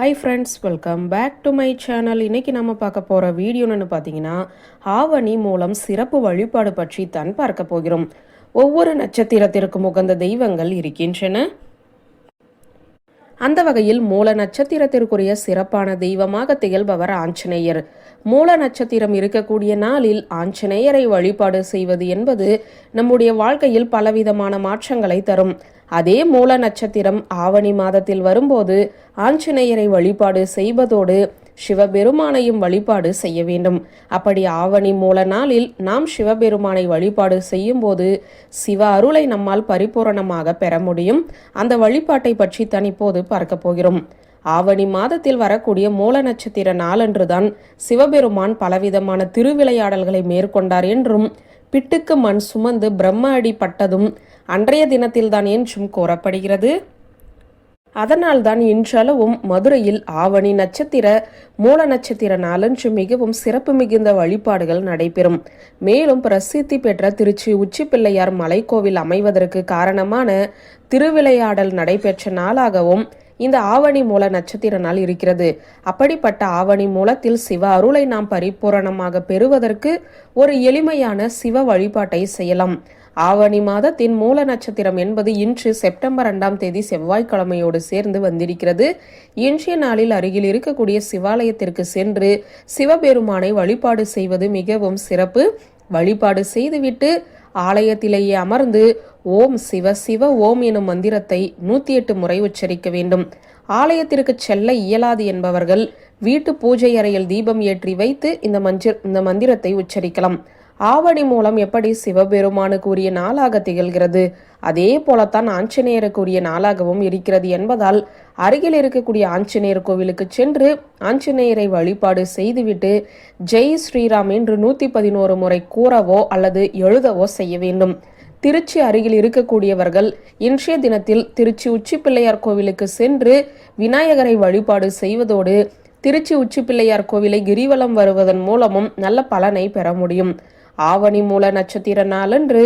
Hi friends welcome back to my channel இன்னைக்கு நம்ம பார்க்க போகிற வீடியோன்னு பார்த்தீங்கன்னா ஆவணி மூலம் சிறப்பு வழிபாடு பற்றி தான் பார்க்க போகிறோம். ஒவ்வொரு நட்சத்திரத்திற்கும் உகந்த தெய்வங்கள் இருக்கின்றன. அந்த வகையில் மூல நட்சத்திரத்திற்குரிய சிறப்பான தெய்வமாக திகழ்பவர் ஆஞ்சநேயர். மூல நட்சத்திரம் இருக்கக்கூடிய நாளில் ஆஞ்சநேயரை வழிபாடு செய்வது என்பது நம்முடைய வாழ்க்கையில் பலவிதமான மாற்றங்களை தரும். அதே மூல நட்சத்திரம் ஆவணி மாதத்தில் வரும்போது ஆஞ்சநேயரை வழிபாடு செய்வதோடு சிவபெருமானையும் வழிபாடு செய்ய வேண்டும். அப்படி ஆவணி மூல நாளில் நாம் சிவபெருமானை வழிபாடு செய்யும்போது சிவ அருளை நம்மால் பரிபூரணமாக பெற முடியும். அந்த வழிபாட்டை பற்றி தான் இப்போது பார்க்க போகிறோம். ஆவணி மாதத்தில் வரக்கூடிய மூல நட்சத்திர நாளன்றுதான் சிவபெருமான் பலவிதமான திருவிளையாடல்களை மேற்கொண்டார் என்றும் பிட்டுக்கு மண் சுமந்து பிரம்ம அடி பட்டதும் அன்றைய தினத்தில்தான் என்றும் கூறப்படுகிறது. அதனால்தான் இன்றளவும் மதுரையில் ஆவணி நட்சத்திர மூல நட்சத்திர நாளன்று மிகவும் சிறப்பு மிகுந்த வழிபாடுகள் நடைபெறும். மேலும் பிரசித்தி பெற்ற திருச்சி உச்சிப்பிள்ளையார் மலைக்கோவில் அமைவதற்கு காரணமான திருவிளையாடல் நடைபெற்ற நாளாகவும் இந்த ஆவணி மூல நட்சத்திர நாள் இருக்கிறது. அப்படிப்பட்ட ஆவணி மூலத்தில் சிவ அருளை நாம் பரிபூரணமாக பெறுவதற்கு ஒரு எளிமையான சிவ வழிபாட்டை செய்யலாம். ஆவணி மாதத்தின் மூல நட்சத்திரம் என்பது இன்று செப்டம்பர் இரண்டாம் தேதி செவ்வாய்க்கிழமையோடு சேர்ந்து வந்திருக்கிறது. இன்றைய நாளில் அருகில் இருக்கக்கூடிய சிவாலயத்திற்கு சென்று சிவபெருமானை வழிபாடு செய்வது மிகவும் சிறப்பு. வழிபாடு செய்துவிட்டு ஆலயத்திலேயே அமர்ந்து ஓம் சிவ சிவ ஓம் எனும் மந்திரத்தை நூத்தி எட்டு முறை உச்சரிக்க வேண்டும். ஆலயத்திற்கு செல்ல இயலாது என்பவர்கள் வீட்டு பூஜை அறையில் தீபம் ஏற்றி வைத்து இந்த மஞ்ச இந்த மந்திரத்தை உச்சரிக்கலாம். ஆவணி மூலம் எப்படி சிவபெருமானுக்கு உரிய நாளாக திகழ்கிறது? அதே போலத்தான் ஆஞ்சநேயருக்கு உரிய நாளாகவும் இருக்கிறது என்பதால் அருகில் இருக்கக்கூடிய ஆஞ்சநேயர் கோவிலுக்கு சென்று ஆஞ்சநேயரை வழிபாடு செய்துவிட்டு ஜெய் ஸ்ரீராம் என்று நூத்தி பதினோரு முறை கூறவோ அல்லது எழுதவோ செய்ய வேண்டும். திருச்சி அருகில் இருக்கக்கூடியவர்கள் இன்றைய தினத்தில் திருச்சி உச்சிப்பிள்ளையார் கோவிலுக்கு சென்று விநாயகரை வழிபாடு செய்வதோடு திருச்சி உச்சிப்பிள்ளையார் கோவிலை கிரிவலம் வருவதன் மூலமும் நல்ல பலனை பெற முடியும். ஆவணி மூல நட்சத்திர நாளன்று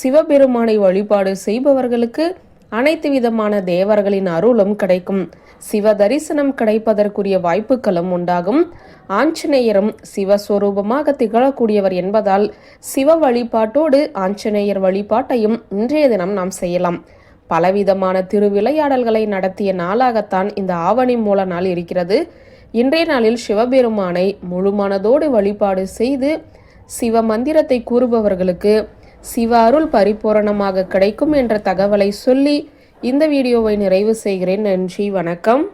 சிவபெருமானை வழிபாடு செய்பவர்களுக்கு அனைத்து விதமான தேவர்களின் அருளும் கிடைக்கும். சிவ தரிசனம் கிடைப்பதற்குரிய வாய்ப்புகளும் உண்டாகும். ஆஞ்சநேயரும் சிவஸ்வரூபமாக திகழக்கூடியவர் என்பதால் சிவ வழிபாட்டோடு ஆஞ்சநேயர் வழிபாட்டையும் இன்றைய தினம் நாம் செய்யலாம். பலவிதமான திருவிளையாடல்களை நடத்திய நாளாகத்தான் இந்த ஆவணி மூல நாள் இருக்கிறது. இன்றைய நாளில் சிவபெருமானை முழுமனதோடு வழிபாடு செய்து சிவ மந்திரத்தை கூறுபவர்களுக்கு சிவ அருள் பரிபூரணமாக கிடைக்கும் என்ற தகவலை சொல்லி இந்த வீடியோவை நிறைவு செய்கிறேன். நன்றி வணக்கம்.